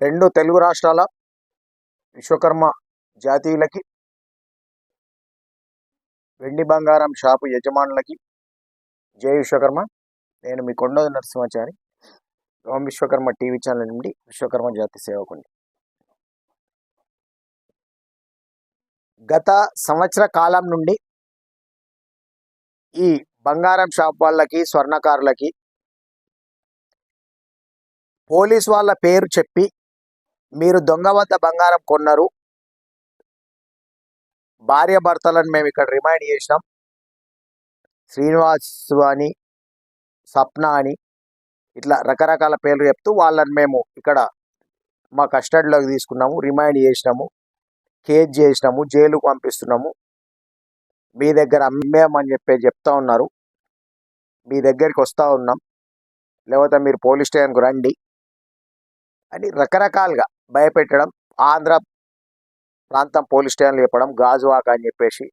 రెండు తెలుగు రాష్ట్రాల విశ్వకర్మ జాతీయులకి వెండి బంగారం షాపు యజమానులకి. జై విశ్వకర్మ. నేను మీ కొండ నరసింహాచారి. ఓం విశ్వకర్మ టీవీ ఛానల్ నుండి విశ్వకర్మ జాతి సేవకుని గత సంవత్సర కాలం నుండి ఈ బంగారం షాప్ వాళ్ళకి స్వర్ణకారులకి పోలీస్ వాళ్ళ పేరు చెప్పి మీరు దొంగ వద్ద బంగారం కొన్నారు. భార్య భర్తలను మేము ఇక్కడ రిమైండ్ చేసినాం. శ్రీనివాస్ అని సప్న అని ఇట్లా రకరకాల పేర్లు చెప్తూ వాళ్ళని మేము ఇక్కడ మా కస్టడీలోకి తీసుకున్నాము రిమైండ్ చేసినాము కేజ్ చేసినాము జైలుకు పంపిస్తున్నాము. మీ దగ్గర అమ్మేమని చెప్పి చెప్తా ఉన్నారు. మీ దగ్గరికి వస్తూ ఉన్నాం. లేకపోతే మీరు పోలీస్ స్టేషన్కు రండి అని రకరకాలుగా భయపెట్టడం ఆంధ్ర ప్రాంతం పోలీస్ స్టేషన్లు చెప్పడం గాజువాక అని చెప్పేసి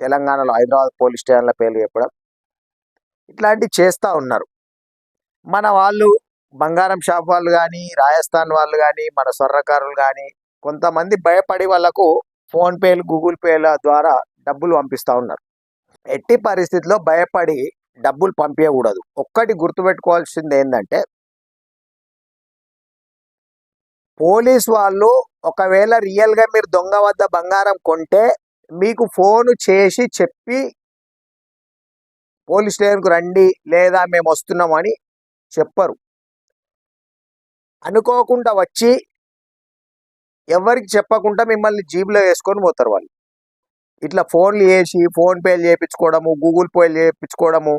తెలంగాణలో హైదరాబాద్ పోలీస్ స్టేషన్ల పేర్లు చెప్పడం ఇట్లాంటివి చేస్తూ ఉన్నారు. మన వాళ్ళు బంగారం షాప్ వాళ్ళు కానీ రాజస్థాన్ వాళ్ళు కానీ మన స్వర్ణకారులు కానీ కొంతమంది భయపడి వాళ్ళకు ఫోన్పేలు గూగుల్ పేల ద్వారా డబ్బులు పంపిస్తూ ఉన్నారు. ఎట్టి పరిస్థితిలో భయపడి డబ్బులు పంపించకూడదు ఒక్కటి గుర్తుపెట్టుకోవాల్సింది ఏంటంటే పోలీస్ వాళ్ళు ఒకవేళ రియల్గా మీరు దొంగ వద్ద బంగారం కొంటే మీకు ఫోన్ చేసి చెప్పి పోలీస్ స్టేషన్కు రండి లేదా మేము వస్తున్నామని చెప్పరు. అనుకోకుండా వచ్చి ఎవరికి చెప్పకుండా మిమ్మల్ని జీబులో వేసుకొని పోతారు వాళ్ళు. ఇట్లా ఫోన్లు చేసి ఫోన్పేలు చేయించుకోవడము గూగుల్ పేలు చేయించుకోవడము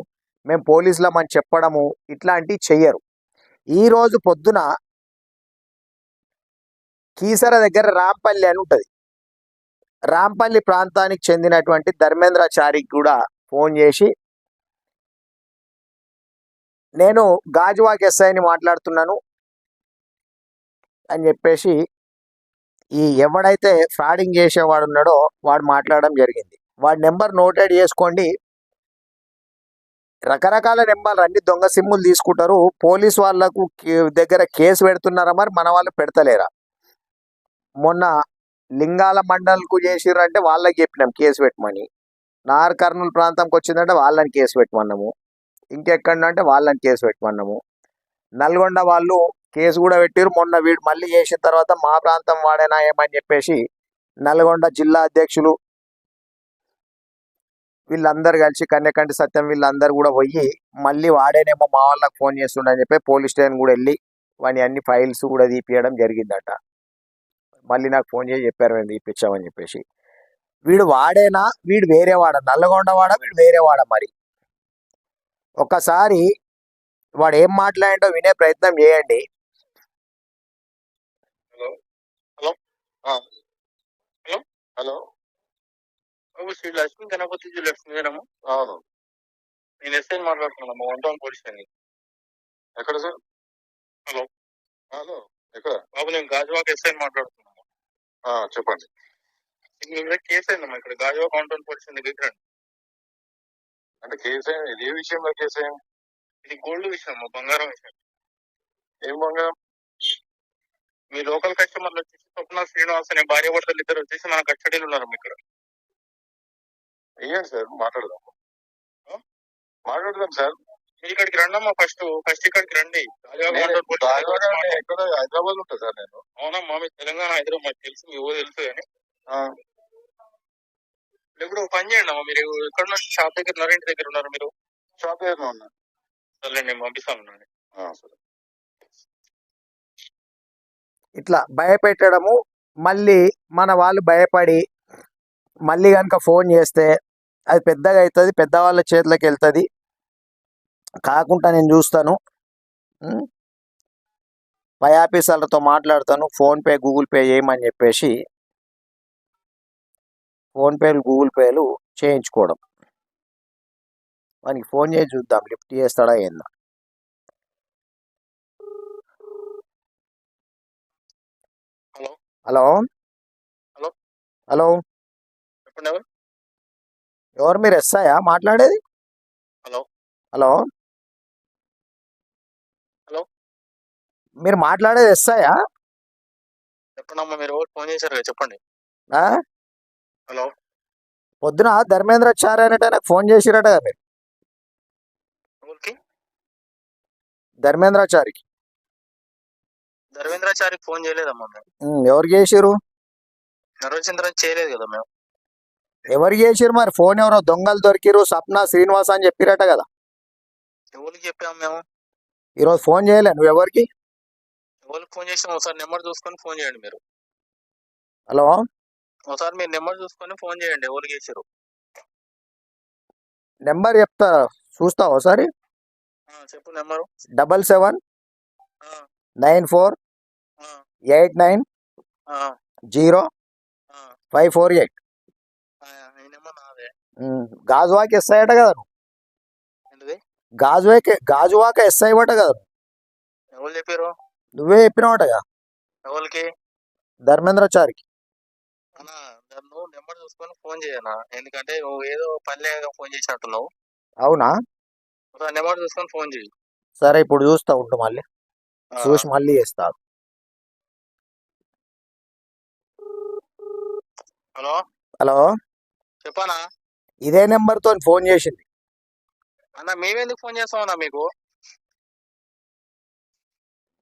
మేము పోలీసులమని చెప్పడము ఇట్లాంటివి చెయ్యరు. ఈరోజు పొద్దున కీసర దగ్గర రాంపల్లి అని ఉంటుంది. రాంపల్లి ప్రాంతానికి చెందినటువంటి ధర్మేంద్రాచారికి కూడా ఫోన్ చేసి నేను గాజువాక్ ఎస్ఐని మాట్లాడుతున్నాను అని చెప్పేసి ఈ ఎవడైతే ఫ్రాడింగ్ చేసేవాడు ఉన్నాడో వాడు మాట్లాడడం జరిగింది. వాడి నెంబర్ నోటెడ్ చేసుకోండి. రకరకాల నెంబర్లు అన్ని దొంగ సిమ్ములు తీసుకుంటారు. పోలీస్ వాళ్ళకు కే- దగ్గర కేసు పెడుతున్నారా మరి? మన వాళ్ళు పెడతలేరా? మొన్న లింగాల మండల్కు చేసిర్రంటే వాళ్ళకి చెప్పినాం కేసు పెట్టమని. నార్ కర్నూలు ప్రాంతంకి వచ్చిందంటే వాళ్ళని కేసు పెట్టమన్నాము. ఇంకెక్కడంటే వాళ్ళని కేసు పెట్టమన్నాము. నల్గొండ వాళ్ళు కేసు కూడా పెట్టిరు మొన్న వీడు మళ్ళీ చేసిన తర్వాత మా ప్రాంతం వాడేనా ఏమని చెప్పేసి నల్గొండ జిల్లా అధ్యక్షులు వీళ్ళందరూ కలిసి కన్యకంటి సత్యం వీళ్ళందరూ కూడా పోయి మళ్ళీ వాడేనేమో మా వాళ్ళకి ఫోన్ చేస్తుండని చెప్పి పోలీస్ స్టేషన్ కూడా వెళ్ళి వాని అన్ని ఫైల్స్ కూడా తీపియడం జరిగిందట. మళ్ళీ నాకు ఫోన్ చేసి చెప్పారు మేము తీపిచ్చామని చెప్పేసి. వీడు వాడేనా? వీడు వేరే వాడ? నల్లగొండ వాడ వీడు వేరే వాడ మరి? ఒకసారి వాడు ఏం మాట్లాడిండో వినే ప్రయత్నం చేయండి. హలో? హలో? ఆ. హలో? శ్రీ లక్ష్మీ గణపతి జ్యువెలర్స్ మీరేనమ్మా అవును. నేను ఎస్ఐ మాట్లాడుతున్నాను వన్ టౌన్ పోలీస్ ఎక్కడ సార్? హలో? హలో? ఎక్కడ? బాబు నేను గాజువాక్ ఎస్ఐ మాట్లాడుతున్నాను చెప్పండి. మీ మీద కేసు అయిందమ్మా ఇక్కడ? గాజువాక్ వన్ టౌన్ పోలీస్ దగ్గర అంటే కేసు ఇది ఏ విషయంలో కేసు ఇది గోల్డ్ విషయం అమ్మా బంగారం విషయం. ఏం బంగారం? మీ లోకల్ కస్టమర్లు వచ్చేసి స్వప్న శ్రీనివాస్ అనే భార్య భర్తలు ఇద్దరు వచ్చేసి మన కస్టడీలో ఉన్నారు ఇక్కడ. అయ్యారు సార్? మాట్లాడదాం. మాట్లాడదాం సార్. ఇక్కడికి రండమ్మా ఫస్ట్ ఫస్ట్ ఇక్కడికి రండి. హైదరాబాద్ ఉంటా సార్ నేను. అవునమ్మా మీ తెలంగాణ హైదరాబాద్ మాకు తెలుసు మీ ఊరు తెలుసు కానీ. ఇప్పుడు పని చేయండి అమ్మా మీరు. ఎక్కడ ఉన్నారు? షాప్ దగ్గర ఉన్నారు? ఇంటి దగ్గర ఉన్నారు మీరు? షాప్ దగ్గర ఉన్నారు సరే నేను పంపిస్తాను ఇట్లా భయపెట్టడము మళ్ళీ మన వాళ్ళు భయపడి మళ్ళీ కనుక ఫోన్ చేస్తే అది పెద్దగా అవుతుంది పెద్దవాళ్ళ చేతిలోకి వెళ్తుంది. కాకుండా నేను చూస్తాను? పై ఆఫీసర్లతో మాట్లాడతాను. ఫోన్పే గూగుల్ పే చేయమని చెప్పేసి ఫోన్పేలు గూగుల్ పేలు చేయించుకోవడం. వానికి ఫోన్ చేసి చూద్దాం. లిఫ్ట్ చేస్తాడా ఏందా? హలో. హలో. హలో. హలో. చెప్పండి ఎవరు? ఎవరు మీరు ఎస్ఐయా మాట్లాడేది? హలో. హలో. మీరు మాట్లాడేది ఎస్ఐయా చెప్పండి అమ్మా మీరు ఎవరు ఫోన్ చేశారు కదా చెప్పండి. ఆ? హలో. పొద్దున ధర్మేంద్ర అనేట నాకు ఫోన్ చేసిరట కదా మీరు. ఎవరికి? ధర్మేంద్రాచారికి ధర్మేంద్రాచారికి ఫోన్ చేయలేదమ్మా మేము. ఉమ్, ఎవరికి చేసిరు చేయలేదు కదా మేము. ఎవరికి చేసిరు మరి? ఫోన్ ఎవరో దొంగలు దొరికిరు సప్న శ్రీనివాస్ అని చెప్పిరట కదా. ఎవరికి చెప్పాము మేము? ఈరోజు ఫోన్ చేయలే నువ్వు ఎవరికి? ఎవరికి ఫోన్ చేసినా ఒకసారి నెంబర్ చూసుకొని ఫోన్ చేయండి మీరు. హలో? ఒకసారి మీరు నెంబర్ చూసుకొని ఫోన్ చేయండి ఎవరికి చేశారు నెంబర్ చెప్తా చూస్తావు ఒకసారి? చెప్పు number. Double seven nine four eight nine zero five four eight. Gajuwaka SI అట కదా నువ్వు? గాజువాకి గాజువాక ఎస్ఐ అట కదా. ఎవరు చెప్పారు నువ్వే చెప్పినావట కదా ఎవరికి? ధర్మేంద్రాచారికి. అన్నా నన్ను నెంబర్ చూసుకొని ఫోన్ చేయనా? ఎందుకంటే నువ్వు ఏదో ఫోన్ చేసినట్టున్నావు. అవునా? నెంబర్ చూసుకొని ఫోన్ చేయి సరే ఇప్పుడు చూస్తా ఉంటు మళ్ళీ. చూసి మళ్ళీ చేస్తా. హలో? హలో? చెప్పానా? ఇదే నెంబర్తో ఫోన్ చేసింది. అన్న మేమెందుకు ఫోన్ చేస్తామన్నా మీకు?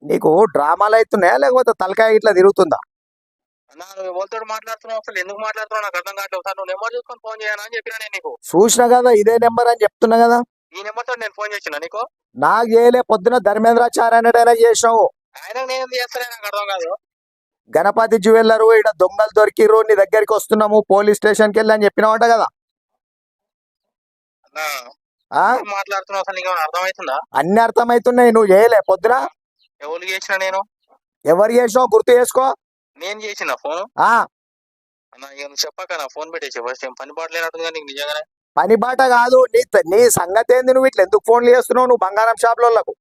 నీకు డ్రామాలు అవుతున్నాయా? లేకపోతే తలకాయ ఇట్లా తిరుగుతుందా? ఎవరితో మాట్లాడుతున్నావు? అసలు ఎందుకు మాట్లాడుతున్నావు? నాకు అర్థం కావట్లేదు. సార్ నువ్వు నెంబర్ చూసుకొని ఫోన్ చేయనా అని చెప్పినా నేను నీకు. చూసినా కదా ఇదే నెంబర్ అని చెప్తున్నా కదా. ఈ నెంబర్తో నేను ఫోన్ చేసిన నీకు? నాకు చేయలే పొద్దున ధర్మేంద్రాచార్య అనేటైనా చేసినావు. ఆయన నేను చేస్తానే నాకు అర్థం కాదు. గణపతి జ్యువెల్లరు ఇక్కడ దొంగలు దొరికిర్రు నీ దగ్గరికి వస్తున్నాము పోలీస్ స్టేషన్కి వెళ్ళి అని చెప్పినావట కదా. మాట్లాడుతున్నావు అన్ని అర్థమవుతున్నాయి నువ్వు చేయలే పొద్దున ఎవరికి చేసిన నేను? ఎవరు చేసినావు గుర్తు చేసుకో. నేను చేసిన ఫోన్? చెప్పాక నా ఫోన్ పెట్టేసి ఫస్ట్ ఏం పని పాటలేనట్టుంది నీకు నిజంగానే? పని బాట కాదు. నీ నీ సంగతి ఏంది నువ్వు ఇట్లా ఎందుకు ఫోన్లు చేస్తున్నావు? నువ్వు బంగారం షాప్లకు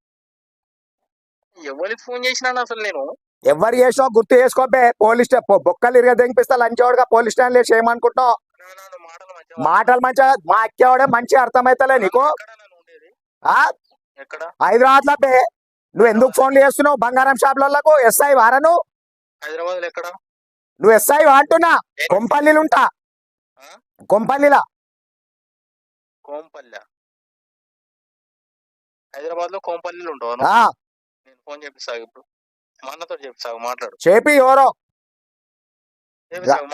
ఎవరికి ఫోన్ చేసినా అసలు నేను? ఎవరు చేసినావు గుర్తు చేసుకోబే పోలీస్ బొక్కలు ఇరగ దింపిస్తా లంచోడుగా పోలీస్ స్టాండ్ ఏమనుకుంటున్నావు? అన్న, నువ్వు మాటలు మంచిగా మా అక్కేవాడే మంచి అర్థమైతలే నీకు. హైదరాబాద్లో బే. నువ్వు ఎందుకు ఫోన్లు చేస్తున్నావు? బంగారం షాప్లకు ఎస్ఐ వారను హైదరాబాద్లో ఎక్కడ? నువ్వు ఎస్ఐ అంటున్నా కొంపల్లిలు ఉంటా? కొంపల్లిలా. కోంపల్లె హైదరాబాద్లో కోంపల్లిలో నేను ఫోన్ చేపిస్తాగు ఇప్పుడు. మా అన్నతో మాట్లాడు. చేపి ఎవరో?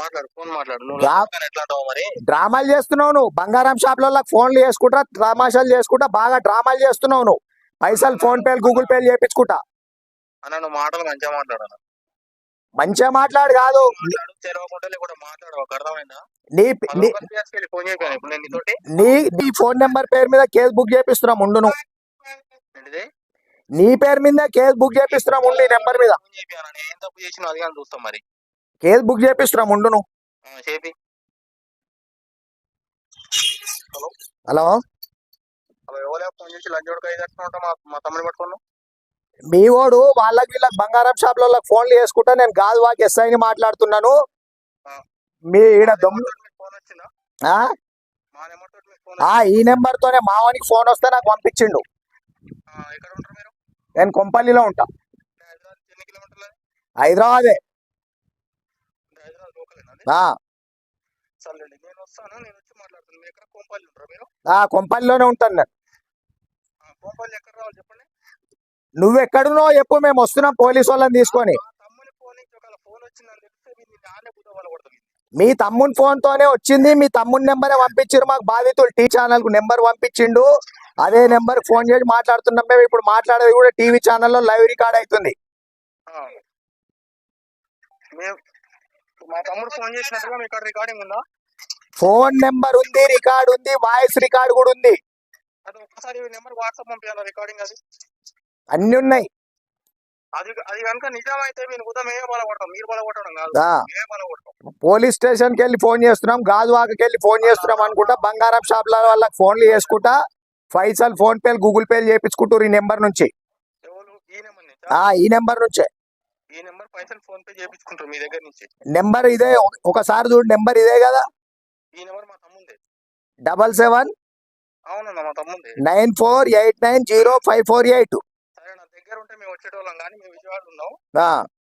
మాట్లాడు ఫోన్ మాట్లాడు. నువ్వు ఎట్లా మరి? డ్రామాలు చేస్తున్నావు నువ్వు. బంగారం షాప్లలో ఫోన్లు చేసుకుంటా డ్రామాషాలు చేసుకుంటా బాగా డ్రామాలు చేస్తున్నావు నువ్వు. పైసలు ఫోన్ పేలు గూగుల్ పేలు చేపించుకుంటా. అన్న నువ్వు మాటలు మంచిగా మాట్లాడు అన్న మంచిగా మాట్లాడు కాదు. నీ నీ నీ నీ ఫోన్ నెంబర్ పేరు మీద కేసు బుక్ చేపిస్తున్నాం నువ్వు. ఏంటిది? నీ పేరు మీద కేసు బుక్ చేపిస్తున్నాం ఉండు ఈ నెంబర్ మీద. కేసు బుక్ చేపిస్తున్నాం ఉండు నువ్వు. హలో? హలో హలో ఎవరో ఫోన్ చేసి లంచోడు కై కట్టుకుంటా మా మా ఓడు వాళ్ళకి వీళ్ళకి బంగారం షాప్లలో ఫోన్లు చేసుకుంటా నేను గాజు వాకి ఎస్ఐని మాట్లాడుతున్నాను. మీ ఈడ ఫోన్ వచ్చిందా? ఈ నెంబర్ తోనే మావానికి ఫోన్ వస్తే నాకు పంపించిండు. నేను కొంపల్లిలో ఉంటా. హైదరాబాద్ కొంపల్లిలోనే ఉంటాను నేను. కోంపల్లి ఎక్కడ రావాలి చెప్పండి? నువ్వు ఎక్కడున్నావు చెప్పు మేము వస్తున్నాం పోలీసు వాళ్ళని తీసుకొని. మా తమ్ముని ఫోన్ తోనే వచ్చింది మీ తమ్ముని నెంబరే పంపించారు మాకు బాధితులు టీ ఛానల్కు నెంబర్ పంపించిండు. అదే నెంబర్ ఫోన్ చేసి మాట్లాడుతున్నాం మేము ఇప్పుడు మాట్లాడేది కూడా టీవీ ఛానల్లో లైవ్ రికార్డ్ అవుతుంది మేము మా తమ్ముడు ఫోన్ చేసినట్టుగా మీ ఇక్కడ రికార్డింగ్ ఉందా? ఫోన్ నెంబర్ ఉంది రికార్డ్ ఉంది వాయిస్ రికార్డ్ కూడా ఉంది. అది ఒక్కసారి నెంబర్ వాట్సాప్ పంపించాలి రికార్డింగ్ అది? అన్ని ఉన్నాయి. అది అది కనుక నిజమైతే మీరు కూడా మేమే బల కొడతాం మీరు బల కొట్టడం కాదు మేమే బల కొడతాం పోలీస్ స్టేషన్కి వెళ్ళి ఫోన్ చేస్తున్నాం గాజువాకకి వెళ్ళి ఫోన్ చేస్తున్నాం అనుకుంటా బంగారం షాప్ల వాళ్ళకి ఫోన్లు చేసుకుంటా పైసలు ఫోన్ పేలు గూగుల్ పేలు చేపించుకుంటారు ఈ నెంబర్ నుంచి. ఈ నెంబర్ నుంచి? ఈ నెంబర్ పైసలు ఫోన్ పే చేయించుకుంటారు మీ దగ్గర నుంచి. నెంబర్ ఇదే ఒక- ఒకసారి చూడు నెంబర్ ఇదే కదా. ఈ నెంబర్ మా తమ్ముంది. డబల్ సెవెన్ అవునన్నా మా తమ్ముంది. Nine four eight nine zero five four eight. సరే నా దగ్గర ఉంటే మేము వచ్చేటోళ్ళం కానీ మేము విజయవాడ ఉన్నాం.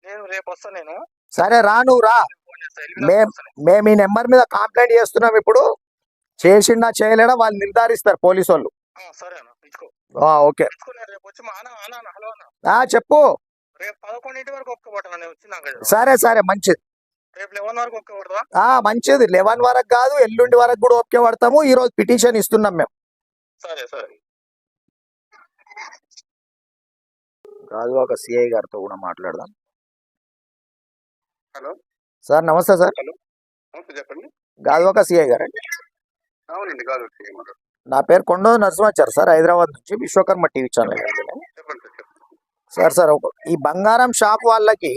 నేను రేపు వస్తాను నేను. సరే రా నువ్వు రా. ఫోన్ చేస్తా ఎల్బీ మేం- నగర్ వస్తాను. మేము ఈ నెంబర్ మీద కంప్లైంట్ చేస్తున్నాం ఇప్పుడు. చేసిండా చేయలేడా వాళ్ళు నిర్ధారిస్తారు పోలీసు వాళ్ళు సరే అన్న ఓకే. రేపు వచ్చి మా అన్న అన్న అన్న, హలో అన్న. చెప్పు. రేపు పదకొండింటి వరకు ఒక్క వచ్చినాక సరే సరే మంచిది. రేపు లెవెన్ వరకు ఒక్క మంచిది. లెవెన్ వరకు కాదు ఎల్లుండి వరకు కూడా ఓకే పడతాము. ఈ రోజు పిటిషన్ ఇస్తున్నాం మేము. సరే సరే. ఒక సిఐ గారితో కూడా మాట్లాడదాం. హలో. సార్ నమస్తే సార్. నమస్తే చెప్పండి. గాజువాక సిఐ గారు? అండి అవునండి నా పేరు కొండ నరసింహాచారి సార్ హైదరాబాద్ నుంచి Vishwakarma TV channel sir sir ఈ బంగారం షాప్ వాళ్ళకి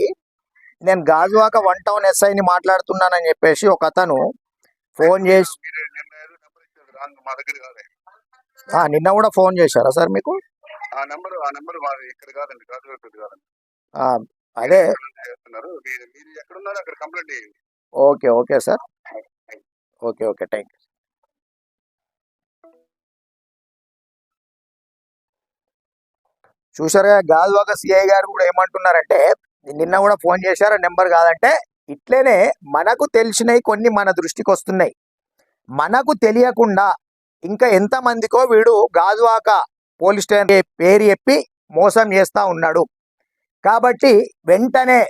నేను గాజువాక వన్ టౌన్ ఎస్ఐని మాట్లాడుతున్నానని చెప్పేసి ఒక అతను ఫోన్ చేసి నిన్న కూడా ఫోన్ చేశారా సార్ మీకు? ఆ నెంబర్ ఆ నెంబర్ మాది ఇక్కడ కాదండి కాదు కాదండి. ఆ, అదే. చేస్తున్నారు. మీరు మీరు ఎక్కడ ఉన్నారో అక్కడ కంప్లైంట్ చేయండి. Okay okay sir. Okay okay thank you. చూసారుగా గాజువాక సిఐ గారు కూడా ఏమంటున్నారంటే నిన్న కూడా ఫోన్ చేశారు నెంబర్ కాదంటే ఇట్లనే మనకు తెలిసినవి కొన్ని మన దృష్టికి వస్తున్నాయి. మనకు తెలియకుండా ఇంకా ఎంతమందికో వీడు గాజువాక పోలీస్ స్టేషన్ పేరు చెప్పి మోసం చేస్తా ఉన్నాడు. కాబట్టి వెంటనే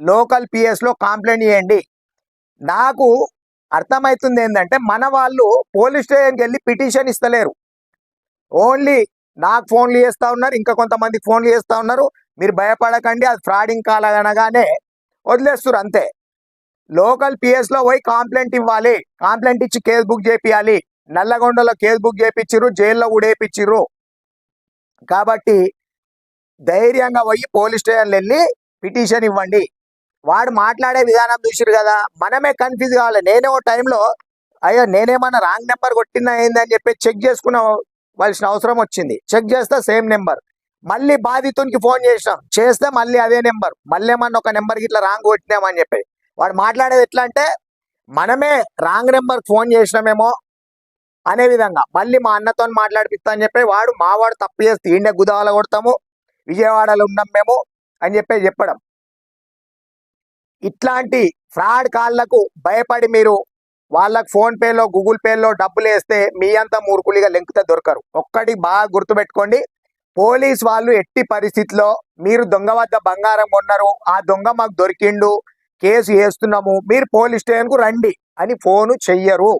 లోకల్ పిఎస్లో కంప్లైంట్ చేయండి. నాకు అర్థమవుతుంది ఏంటంటే మన వాళ్ళు పోలీస్ స్టేషన్కి వెళ్ళి పిటిషన్ ఇస్తలేరు. ఓన్లీ నాకు ఫోన్లు చేస్తూ ఉన్నారు ఇంకా కొంతమంది ఫోన్లు చేస్తూ ఉన్నారు. మీరు భయపడకండి అది ఫ్రాడింగ్ కాలనగానే వదిలేస్తారు అంతే. లోకల్ పిఎస్లో పోయి కంప్లైంట్ ఇవ్వాలి కంప్లైంట్ ఇచ్చి కేసు బుక్ చేపియాలి. నల్లగొండలో కేసు బుక్ చేపించిర్రు జైల్లో కూడా కాబట్టి ధైర్యంగా పోయి పోలీస్ స్టేషన్లు వెళ్ళి పిటిషన్ ఇవ్వండి. వాడు మాట్లాడే విధానం చూసిరు కదా మనమే కన్ఫ్యూజ్ కావాలి. నేనే ఓ టైంలో అయ్యో నేనేమన్నా రాంగ్ నెంబర్ కొట్టినా ఏందని చెప్పి చెక్ చేసుకున్న వలసిన అవసరం వచ్చింది. చెక్ చేస్తే సేమ్ నెంబర్. మళ్ళీ బాధితునికి ఫోన్ చేసినాం చేస్తే మళ్ళీ అదే నెంబర్. మళ్ళీ ఏమన్నా ఒక నెంబర్కి ఇట్లా రాంగ్ కొట్టినామని చెప్పి. వాడు మాట్లాడేది ఎట్లా అంటే మనమే రాంగ్ నెంబర్ ఫోన్ చేసినామేమో అనే విధంగా మళ్ళీ మా అన్నతో మాట్లాడిపిస్తా అని చెప్పి వాడు మావాడు తప్పు చేస్తే ఈయన గుదావల కొడతాము విజయవాడలో ఉన్నాం మేము అని చెప్పి చెప్పడం. ఇట్లాంటి ఫ్రాడ్ కాళ్ళకు భయపడి మీరు వాళ్ళకు ఫోన్ పేలో గూగుల్ పేలో డబ్బులు వేస్తే మీ అంత మూర్ఖులిగా లెంకితే దొరకరు. ఒక్కటి బాగా గుర్తుపెట్టుకోండి పోలీస్ వాళ్ళు ఎట్టి పరిస్థితిలో మీరు దొంగ వద్ద బంగారం కొన్నారు ఆ దొంగ మాకు దొరికిండు కేసు వేస్తున్నాము మీరు పోలీస్ స్టేషన్కు రండి అని ఫోను చెయ్యరు.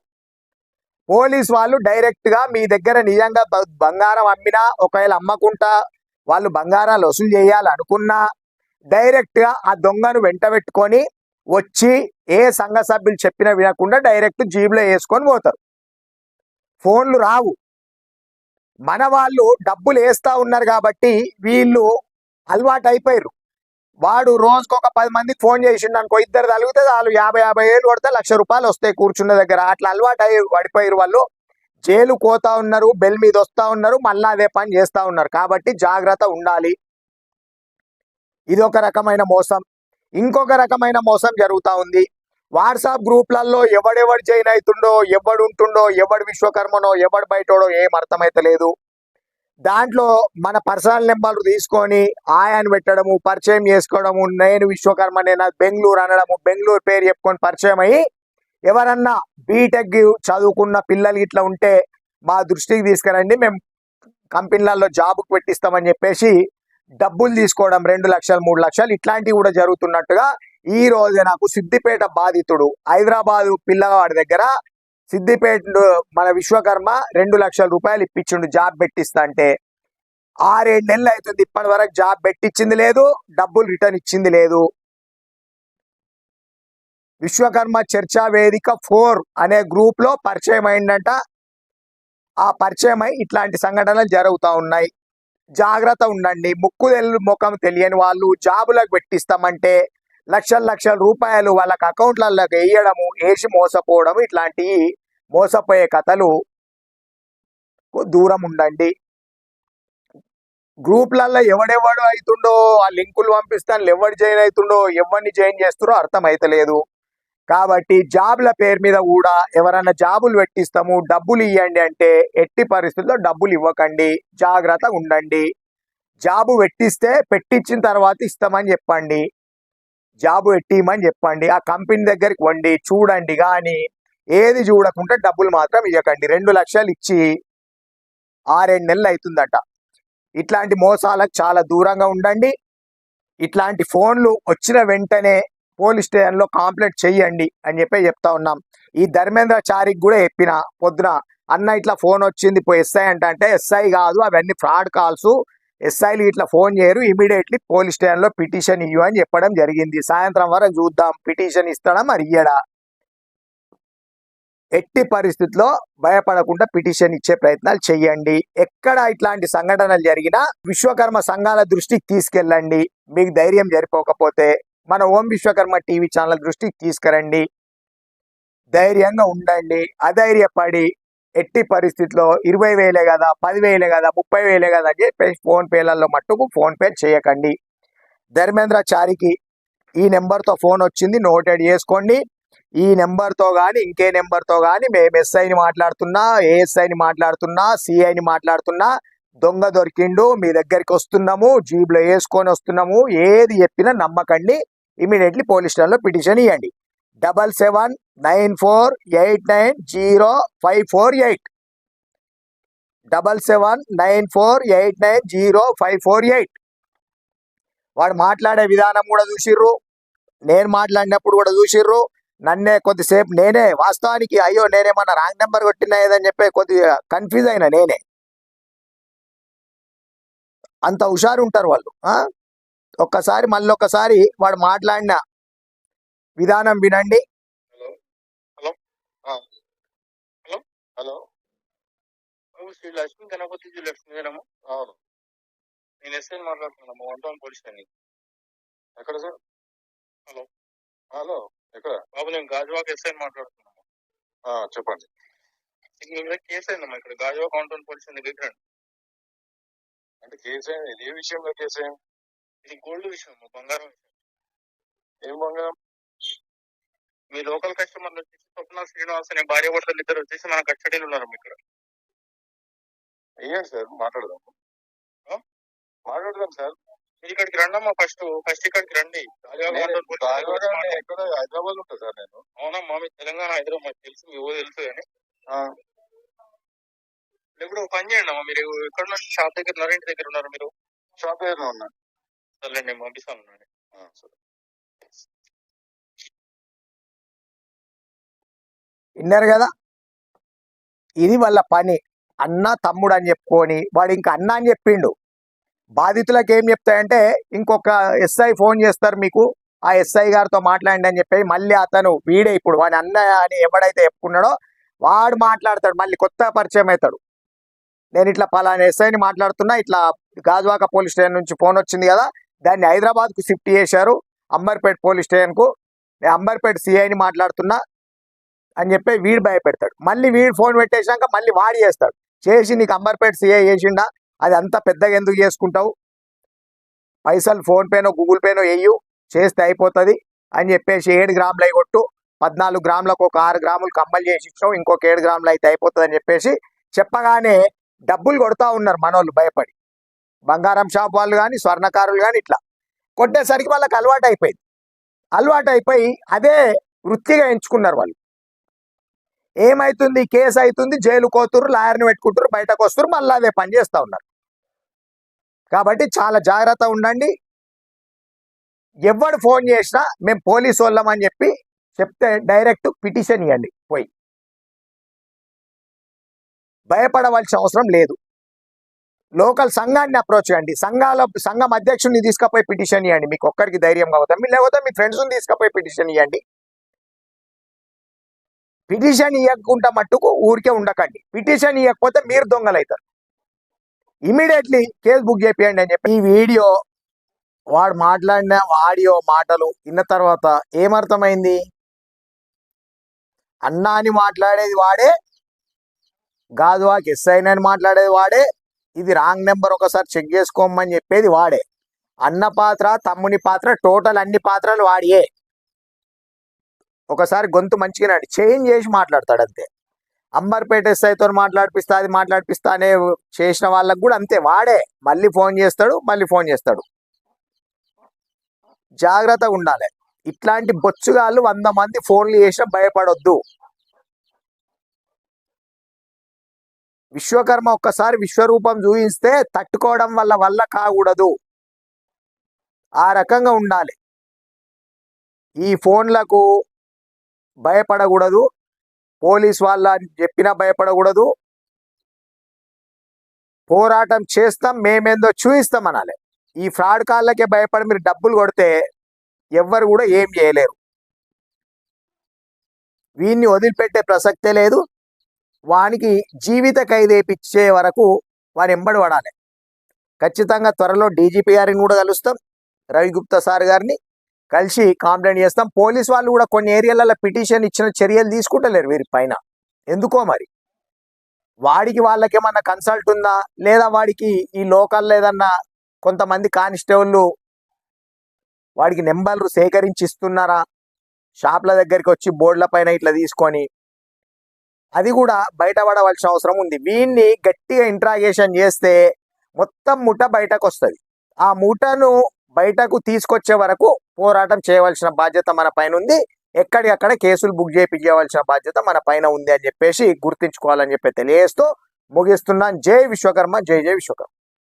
పోలీస్ వాళ్ళు డైరెక్ట్గా మీ దగ్గర నిజంగా బ- బంగారం అమ్మినా ఒకవేళ అమ్మకుంటా వాళ్ళు బంగారాలు వసూలు చేయాలనుకున్నా డైరెక్ట్గా ఆ దొంగను వెంట పెట్టుకొని వచ్చి ఏ సంఘ సభ్యులు చెప్పినా వినకుండా డైరెక్ట్ జీబులో వేసుకొని పోతారు. ఫోన్లు రావు. మన వాళ్ళు డబ్బులు వేస్తా ఉన్నారు కాబట్టి వీళ్ళు అలవాటు అయిపోయారు వాడు రోజుకు ఒక పది మందికి ఫోన్ చేసిండు అనుకో ఇద్దరు తలిగితే వాళ్ళు యాభై యాభై ఏళ్ళు కొడితే లక్ష రూపాయలు వస్తాయి కూర్చున్న దగ్గర. అట్లా అలవాటు అయ్యి పడిపోయారు వాళ్ళు. జైలు కోతా ఉన్నారు బెల్ మీద వస్తా ఉన్నారు మళ్ళీ అదే పని చేస్తా ఉన్నారు. కాబట్టి జాగ్రత్త ఉండాలి. ఇది ఒక రకమైన మోసం. ఇంకొక రకమైన మోసం జరుగుతా ఉంది. వాట్సాప్ గ్రూప్లలో ఎవడెవడు జైన్ అవుతుండో ఎవడు ఉంటుండో ఎవడు విశ్వకర్మనో ఎవడు బయటోడో ఏం అర్థమైతలేదు. దాంట్లో మన పర్సనల్ నెంబర్లు తీసుకొని ఆయాన్ని పెట్టడము పరిచయం చేసుకోవడము నేను విశ్వకర్మ నేను బెంగళూరు అనడము బెంగళూరు పేరు చెప్పుకొని పరిచయం అయ్యి ఎవరన్నా బీటెక్ చదువుకున్న పిల్లలు ఇట్లా ఉంటే మా దృష్టికి తీసుకురండి. మేము కంపెనీలలో జాబ్కి పెట్టిస్తామని చెప్పేసి డబ్బులు తీసుకోవడం రెండు లక్షలు మూడు లక్షలు ఇట్లాంటివి కూడా జరుగుతున్నట్టుగా ఈ రోజే నాకు సిద్దిపేట బాధితుడు హైదరాబాద్ పిల్లవాడి దగ్గర సిద్దిపేట మన విశ్వకర్మ రెండు లక్షల రూపాయలు ఇప్పించిండు జాబ్ పెట్టిస్తా అంటే. ఆరేడు నెలలు అవుతుంది ఇప్పటి వరకు జాబ్ పెట్టించింది లేదు డబ్బులు రిటర్న్ ఇచ్చింది లేదు. విశ్వకర్మ చర్చా వేదిక ఫోర్ అనే గ్రూప్లో పరిచయం అయిందంట. ఆ పరిచయం అయి ఇట్లాంటి సంఘటనలు జరుగుతూ ఉన్నాయి. జాగ్రత్త ఉండండి ముక్కు తెలు ముఖం తెలియని వాళ్ళు జాబులకు పెట్టిస్తామంటే లక్షల లక్షల రూపాయలు వాళ్ళకి అకౌంట్లలోకి వేయడము వేసి మోసపోవడం ఇట్లాంటి మోసపోయే కథలు దూరం ఉండండి. గ్రూప్లలో ఎవడెవడు అవుతుండో ఆ లింకులు పంపిస్తాను ఎవడు జాయిన్ అవుతుండో ఎవరిని జాయిన్ చేస్తారో అర్థమైతలేదు. కాబట్టి జాబ్ల పేరు మీద కూడా ఎవరైనా జాబులు పెట్టిస్తాము డబ్బులు ఇవ్వండి అంటే ఎట్టి పరిస్థితుల్లో డబ్బులు ఇవ్వకండి. జాగ్రత్తగా ఉండండి. జాబు పెట్టిస్తే పెట్టించిన తర్వాత ఇస్తామని చెప్పండి. జాబ్ పెట్టిమని చెప్పండి. ఆ కంపెనీ దగ్గరికి వండి చూడండి కానీ ఏది చూడకుండా డబ్బులు మాత్రం ఇవ్వకండి రెండు లక్షలు ఇచ్చి ఆరేడు నెలలు అవుతుందట ఇట్లాంటి మోసాలకు చాలా దూరంగా ఉండండి. ఇట్లాంటి ఫోన్లు వచ్చిన వెంటనే పోలీస్ స్టేషన్లో కంప్లైంట్ చెయ్యండి అని చెప్పి చెప్తా ఉన్నాం. ఈ ధర్మేంద్ర చారికి కూడా చెప్పిన పొద్దున అన్న ఇట్లా ఫోన్ వచ్చింది పోయి ఎస్ఐ అంటే అంటే ఎస్ఐ కాదు అవన్నీ ఫ్రాడ్ కాల్స్. ఎస్ఐలు ఇట్లా ఫోన్ చేయరు. ఇమీడియట్లీ పోలీస్ స్టేషన్లో పిటిషన్ ఇయ్యు అని చెప్పడం జరిగింది. సాయంత్రం వరకు చూద్దాం. పిటిషన్ ఇస్తాడా మరి ఇయ్యడా? ఎట్టి పరిస్థితుల్లో భయపడకుండా పిటిషన్ ఇచ్చే ప్రయత్నాలు చేయండి ఎక్కడ ఇట్లాంటి సంఘటనలు జరిగినా విశ్వకర్మ సంఘాల దృష్టికి తీసుకెళ్ళండి. మీకు ధైర్యం జరిపోకపోతే మన ఓం విశ్వకర్మ టీవీ ఛానల్ దృష్టికి తీసుకురండి. ధైర్యంగా ఉండండి. అధైర్యపడి ఎట్టి పరిస్థితిలో ఇరవై వేలే కదా పదివేలే కదా ముప్పై వేలే కదా అని చెప్పేసి ఫోన్పేలలో మట్టుకు ఫోన్ పే చేయకండి. ధర్మేంద్ర చారికి ఈ నెంబర్తో ఫోన్ వచ్చింది నోటెడ్ చేసుకోండి. ఈ నెంబర్తో కానీ ఇంకే నెంబర్తో కానీ మేము ఎస్ఐని మాట్లాడుతున్నా ఏఎస్ఐని మాట్లాడుతున్నా సిఐని మాట్లాడుతున్నా దొంగ దొరికిండు మీ దగ్గరికి వస్తున్నాము జీబ్లో వేసుకొని వస్తున్నాము ఏది చెప్పినా నమ్మకండి. ఇమీడియట్లీ పోలీస్ స్టేషన్లో పిటిషన్ ఇవ్వండి double seven nine four eight nine zero five four eight. Double seven nine four eight nine zero five four eight. వాడు మాట్లాడే విధానం కూడా చూసిర్రు. నేను మాట్లాడినప్పుడు కూడా చూసిర్రు. నన్నే కొద్దిసేపు నేనే వాస్తవానికి అయ్యో నేనేమన్నా రాంగ్ నెంబర్ కొట్టినా ఏదని చెప్పి కొద్దిగా కన్ఫ్యూజ్ అయినా నేనే. అంత హుషారు ఉంటారు వాళ్ళు ఒక్కసారి మళ్ళీ ఒక్కసారి వాడు మాట్లాడిన విధానం వినండి. Hello hello Sri Lakshmi Ganapathi jewellers madam అవును. నేను ఎస్ఐ మాట్లాడుతున్నాము వన్ టౌన్ పోలీస్ స్టేషన్ ఎక్కడ సార్? హలో. హలో ఎక్కడ? బాబు నేను గాజువాక్ ఎస్ఐ మాట్లాడుతున్నాము చెప్పండి. మీ మీద కేసు అయిందమ్మా ఇక్కడ గాజువాక్ వన్ టౌన్ పోలీస్ దగ్గర. అంటే కేసు ఇది ఏ విషయంలో కేసు ఇది గోల్డ్ విషయం బంగారం విషయం. ఏం బంగారం? మీ లోకల్ కస్టమర్లు వచ్చేసి స్వప్న శ్రీనివాస్ అనే భార్య భర్తలు ఇద్దరు వచ్చేసి మన కస్టడీలో ఉన్నారు ఇక్కడ. అయ్యాడు సార్? మాట్లాడదాం. మాట్లాడదాం సార్. మీరు ఇక్కడికి రండమ్మా ఫస్ట్. ఫస్ట్ ఇక్కడికి రండి. హైదరాబాద్ ఉంటా సార్ నేను. అవునమ్మా మీ తెలంగాణ హైదరాబాద్ తెలుసు మీ ఊరు తెలుసు కానీ. ఇప్పుడు పని చేయండి అమ్మా. మీరు ఎక్కడ ఉన్నారు? షాప్ దగ్గర ఉన్నారు ఇంటి దగ్గర ఉన్నారు మీరు? షాప్ దగ్గర ఉన్నా. సర్లేండి పంపిస్తాను. సరే. విన్నారు కదా? ఇది వాళ్ళ పని. అన్న తమ్ముడు అని చెప్పుకొని వాడు ఇంకా అన్న అని చెప్పిండు. బాధితులకు ఏం చెప్తాయంటే ఇంకొక ఎస్ఐ ఫోన్ చేస్తారు మీకు ఆ ఎస్ఐ గారితో మాట్లాడండి అని చెప్పి మళ్ళీ అతను వీడే ఇప్పుడు వాడి అన్న అని ఎవడైతే చెప్పుకున్నాడో వాడు మాట్లాడతాడు మళ్ళీ కొత్త పరిచయం అవుతాడు. నేను ఇట్లా పలానా ఎస్ఐని మాట్లాడుతున్నా ఇట్లా గాజువాక పోలీస్ స్టేషన్ నుంచి ఫోన్ వచ్చింది కదా దాన్ని హైదరాబాద్కు షిఫ్ట్ చేశారు అంబర్పేట పోలీస్ స్టేషన్కు. నేను అంబర్పేట సిఐని మాట్లాడుతున్నా అని చెప్పి వీడు భయపెడతాడు. మళ్ళీ వీడు ఫోన్ పెట్టేశాక మళ్ళీ వాడు చేస్తాడు. చేసి నీకు అంబర్పేట సీఏ చేసిండా? అది అంత పెద్దగా ఎందుకు చేసుకుంటావు? పైసలు ఫోన్పేనో గూగుల్ పేనో వేయు చేస్తే అయిపోతుంది అని చెప్పేసి ఏడు గ్రాములు అయి కొట్టు పద్నాలుగు గ్రాములకు ఒక ఆరు గ్రాములు కమ్మలు చేసి ఇచ్చావు ఇంకొక ఏడు గ్రాములు అయితే అయిపోతుంది అని చెప్పేసి చెప్పగానే డబ్బులు కొడతా ఉన్నారు మనోళ్ళు భయపడి. బంగారం షాప్ వాళ్ళు కానీ స్వర్ణకారులు కానీ ఇట్లా. కొట్టేసరికి వాళ్ళకి అలవాటు అయిపోయింది అలవాటు అయిపోయి అదే వృత్తిగా ఎంచుకున్నారు వాళ్ళు. ఏమైతుంది? కేసు అవుతుంది జైలు కోతురు లాయర్ని పెట్టుకుంటారు బయటకు వస్తారు మళ్ళీ అదే పని చేస్తూ ఉన్నారు. కాబట్టి చాలా జాగ్రత్త ఉండండి. ఎవడు ఫోన్ చేసినా మేము పోలీసు వాళ్ళం అని చెప్పి చెప్తే డైరెక్ట్ పిటిషన్ ఇవ్వండి పోయి. భయపడవలసిన అవసరం లేదు. లోకల్ సంఘాన్ని అప్రోచ్ చేయండి. సంఘాల సంఘం అధ్యక్షుడిని తీసుకపోయి పిటిషన్ ఇవ్వండి మీకు ఒక్కరికి ధైర్యం కావద్దాం? లేకపోతే మీ ఫ్రెండ్స్ని తీసుకపోయి పిటిషన్ ఇవ్వండి పిటిషన్ ఇవ్వకుండా మట్టుకు ఊరికే ఉండకండి. పిటిషన్ ఇవ్వకపోతే మీరు దొంగలవుతారు ఇమీడియట్లీ కేసు బుక్ చేపియండి అని చెప్పి ఈ వీడియో వాడు మాట్లాడిన ఆడియో మాటలు విన్న తర్వాత ఏమర్థమైంది? అన్నా అని మాట్లాడేది వాడే గాజువాకి ఎస్ అని మాట్లాడేది వాడే ఇది రాంగ్ నెంబర్ ఒకసారి చెక్ చేసుకోమని చెప్పేది వాడే. అన్న పాత్ర తమ్ముని పాత్ర టోటల్ అన్ని పాత్రలు వాడియే. ఒకసారి గొంతు మంచిగా చేంజ్ చేసి మాట్లాడతాడు అంతే. అంబర్పేట ఎస్ఐతో మాట్లాడిపిస్తా అది మాట్లాడిపిస్తా అనే చేసిన వాళ్ళకు కూడా అంతే. వాడే మళ్ళీ ఫోన్ చేస్తాడు మళ్ళీ ఫోన్ చేస్తాడు. జాగ్రత్తగా ఉండాలి. ఇట్లాంటి బొచ్చుగాళ్ళు వంద మంది ఫోన్లు చేసినా భయపడొద్దు. విశ్వకర్మ ఒక్కసారి విశ్వరూపం చూపిస్తే తట్టుకోవడం వల్ల వల్ల కాకూడదు. ఆ రకంగా ఉండాలి. ఈ ఫోన్లకు భయపడకూడదు. పోలీస్ వాళ్ళ అని చెప్పినా భయపడకూడదు. పోరాటం చేస్తాం మేమేందో చూయిస్తాం అనాలి ఈ ఫ్రాడ్ కాళ్ళకే భయపడి మీరు డబ్బులు కొడితే ఎవ్వరు కూడా ఏం చేయలేరు. వీన్ని వదిలిపెట్టే ప్రసక్తే లేదు. వానికి జీవిత ఖైదేపిచ్చే వరకు వాని ఎంబడి పడాలి. ఖచ్చితంగా త్వరలో డీజీపీ గారిని కూడా కలుస్తాం. రవిగుప్త సార్ గారిని కలిసి కంప్లైంట్ చేస్తాం. పోలీస్ వాళ్ళు కూడా కొన్ని ఏరియాలలో పిటిషన్ ఇచ్చిన చర్యలు తీసుకుంటలేరు వీరి పైన. ఎందుకో మరి? వాడికి వాళ్ళకేమన్నా కన్సల్ట్ ఉందా? లేదా వాడికి ఈ లోకల్లో ఏదన్నా కొంతమంది కానిస్టేబుల్లు వాడికి నెంబర్లు సేకరించి ఇస్తున్నారా? షాప్ల దగ్గరికి వచ్చి బోర్డుల పైన ఇట్లా తీసుకొని అది కూడా బయటపడవలసిన అవసరం ఉంది. వీన్ని గట్టిగా ఇంట్రాగేషన్ చేస్తే మొత్తం ముఠ బయటకు వస్తుంది ఆ ముఠను బయటకు తీసుకొచ్చే వరకు పోరాటం చేయవలసిన బాధ్యత మన పైన ఉంది. ఎక్కడికక్కడ కేసులు బుక్ చేయించవలసిన బాధ్యత మన పైన ఉంది అని చెప్పేసి గుర్తించుకోవాలని చెప్పి తెలియజేస్తూ ముగిస్తున్నాను. జై విశ్వకర్మ జై జై విశ్వకర్మ.